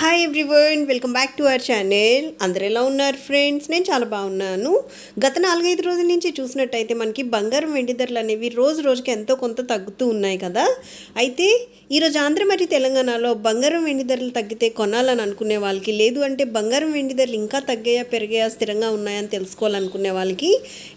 Hi everyone welcome back to our channel. అందరు ఎలా ఉన్నారు ఫ్రెండ్స్? నేను చాలా బాగున్నాను. గత నాలుగైదు రోజుల నుంచి చూసినట్టయితే మనకి బంగారం వెండి ధరలు అనేవి రోజు రోజుకి ఎంతో కొంత తగ్గుతూ ఉన్నాయి కదా. అయితే ఈరోజు ఆంధ్ర మరియు తెలంగాణలో బంగారం వెండి ధరలు తగ్గితే కొనాలని అనుకునే వాళ్ళకి లేదు అంటే బంగారం వెండి ధరలు ఇంకా తగ్గాయా పెరిగాయా స్థిరంగా ఉన్నాయని తెలుసుకోవాలనుకునే వాళ్ళకి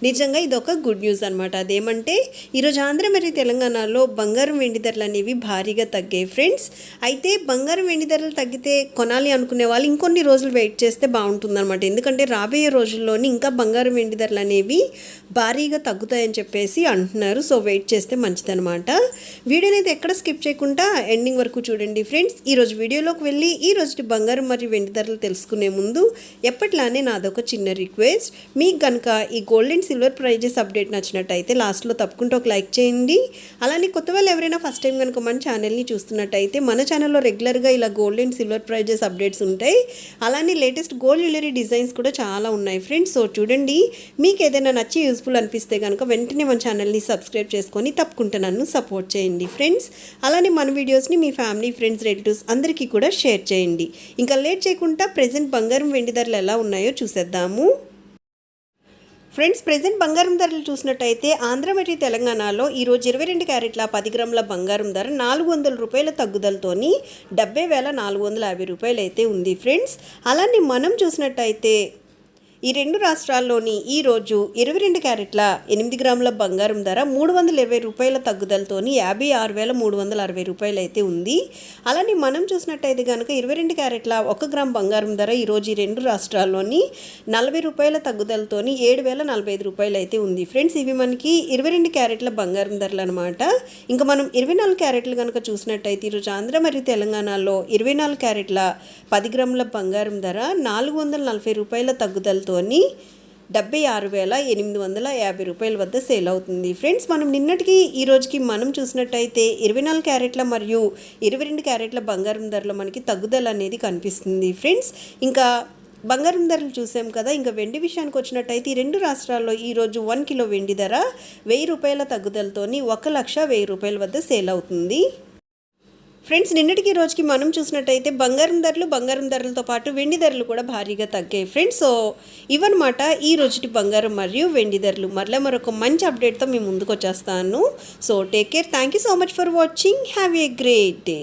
నిజంగా ఇది ఒక గుడ్ న్యూస్ అనమాట అదేమంటే ఈరోజు ఆంధ్ర మరియు తెలంగాణలో బంగారం వెండి ధరలు అనేవి భారీగా తగ్గాయి ఫ్రెండ్స్. అయితే బంగారం వెండి ధరలు తగ్గితే కొనాలి అనుకునే వాళ్ళు ఇంకొన్ని రోజులు వెయిట్ చేస్తే బాగుంటుందన్నమాట. ఎందుకంటే రాబోయే రోజుల్లోని ఇంకా బంగారం వెండి ధరలు అనేవి భారీగా తగ్గుతాయని చెప్పేసి అంటున్నారు. సో వెయిట్ చేస్తే మంచిదన్నమాట. వీడియోని అయితే ఎక్కడ స్కిప్ చేయకుండా ఎండింగ్ వరకు చూడండి ఫ్రెండ్స్. ఈరోజు వీడియోలోకి వెళ్ళి ఈ రోజు బంగారం మరియు వెండి ధరలు తెలుసుకునే ముందు ఎప్పట్లానే నాదొక చిన్న రిక్వెస్ట్. మీకు కనుక ఈ gold and silver prizes update నచ్చినట్టయితే లాస్ట్లో తప్పకుండా ఒక లైక్ చేయండి. అలానే కొత్త వాళ్ళు ఎవరైనా ఫస్ట్ టైం కనుక మన ఛానల్ని చూస్తున్నట్టయితే మన ఛానల్లో రెగ్యులర్గా ఇలా gold and silver prizes updates ఉంటాయి. అలానే లేటెస్ట్ గోల్డ్ జ్యువెలరీ డిజైన్స్ కూడా చాలా ఉన్నాయి ఫ్రెండ్స్ సో చూడండి. మీకు ఏదైనా నచ్చి యూస్ఫుల్ అనిపిస్తే కనుక వెంటనే మన ఛానల్ని సబ్స్క్రైబ్ చేసుకొని తప్పకుండా నన్ను సపోర్ట్ చేయండి ఫ్రెండ్స్ అలానే మన వీడియోస్ని మీ ఫ్యామిలీ ఫ్రెండ్స్ రిలేటివ్స్ అందరికీ కూడా షేర్ చేయండి. ఇంకా లేట్ చేయకుండా ప్రజెంట్ బంగారం వెండి ధరలు ఎలా ఉన్నాయో చూసేద్దాము. ఫ్రెండ్స్ ప్రజెంట్ బంగారం ధరలు చూసినట్టయితే ఆంధ్ర మరియు తెలంగాణలో ఈరోజు ఇరవై రెండు క్యారెట్ల పది గ్రాముల బంగారం ధర నాలుగు వందల రూపాయల తగ్గుదలతోని డెబ్బై వేల నాలుగు వందల యాభై రూపాయలు అయితే ఉంది ఫ్రెండ్స్. అలానే మనం చూసినట్టయితే ఈ రెండు రాష్ట్రాల్లోని ఈరోజు ఇరవై రెండు క్యారెట్ల ఎనిమిది గ్రాముల బంగారం ధర మూడు వందల ఇరవై రూపాయల తగ్గుదలతోని యాభై ఆరు వేల మూడు వందల అరవై రూపాయలు అయితే ఉంది. అలానే మనం చూసినట్టయితే కనుక ఇరవై రెండు క్యారెట్ల ఒక గ్రామ్ బంగారం ధర ఈరోజు ఈ రెండు రాష్ట్రాల్లోని నలభై రూపాయల తగ్గుదలతోని ఏడు వేల నలభై ఐదు రూపాయలు అయితే ఉంది. ఫ్రెండ్స్ ఇవి మనకి ఇరవై రెండు క్యారెట్ల బంగారం ధరలు అనమాట ఇంకా మనం ఇరవై నాలుగు క్యారెట్లు కనుక చూసినట్టయితే ఈరోజు ఆంధ్ర మరియు తెలంగాణలో ఇరవై నాలుగు క్యారెట్ల పది గ్రాముల బంగారం ధర నాలుగు వందల నలభై రూపాయల తగ్గుదలతో తగ్గుదలతోని డెబ్బై ఆరు వేల ఎనిమిది వందల యాభై రూపాయల వద్ద సేల్ అవుతుంది. ఫ్రెండ్స్ మనం నిన్నటికి ఈ రోజుకి మనం చూసినట్టయితే ఇరవై నాలుగు క్యారెట్ల మరియు ఇరవై రెండు క్యారెట్ల బంగారం ధరలో మనకి తగ్గుదల అనేది కనిపిస్తుంది. ఫ్రెండ్స్ ఇంకా బంగారం ధరలు చూసాం కదా ఇంకా వెండి విషయానికి వచ్చినట్టయితే ఈ రెండు రాష్ట్రాల్లో ఈరోజు వన్ కిలో వెండి ధర వెయ్యి రూపాయల తగ్గుదలతోని ఒక లక్ష వెయ్యి రూపాయల వద్ద సేల్ అవుతుంది. ఫ్రెండ్స్ నిన్నటికి రోజుకి మనం చూసినట్టయితే బంగారం ధరలు బంగారం ధరలతో పాటు వెండి ధరలు కూడా భారీగా తగ్గాయి ఫ్రెండ్స్. సో ఇవన్నమాట ఈ రోజుటి బంగారం మరియు వెండి ధరలు. మరలా మరొక మంచి అప్డేట్తో మేము ముందుకు వచ్చేస్తాను. So take care thank you so much for watching have a great day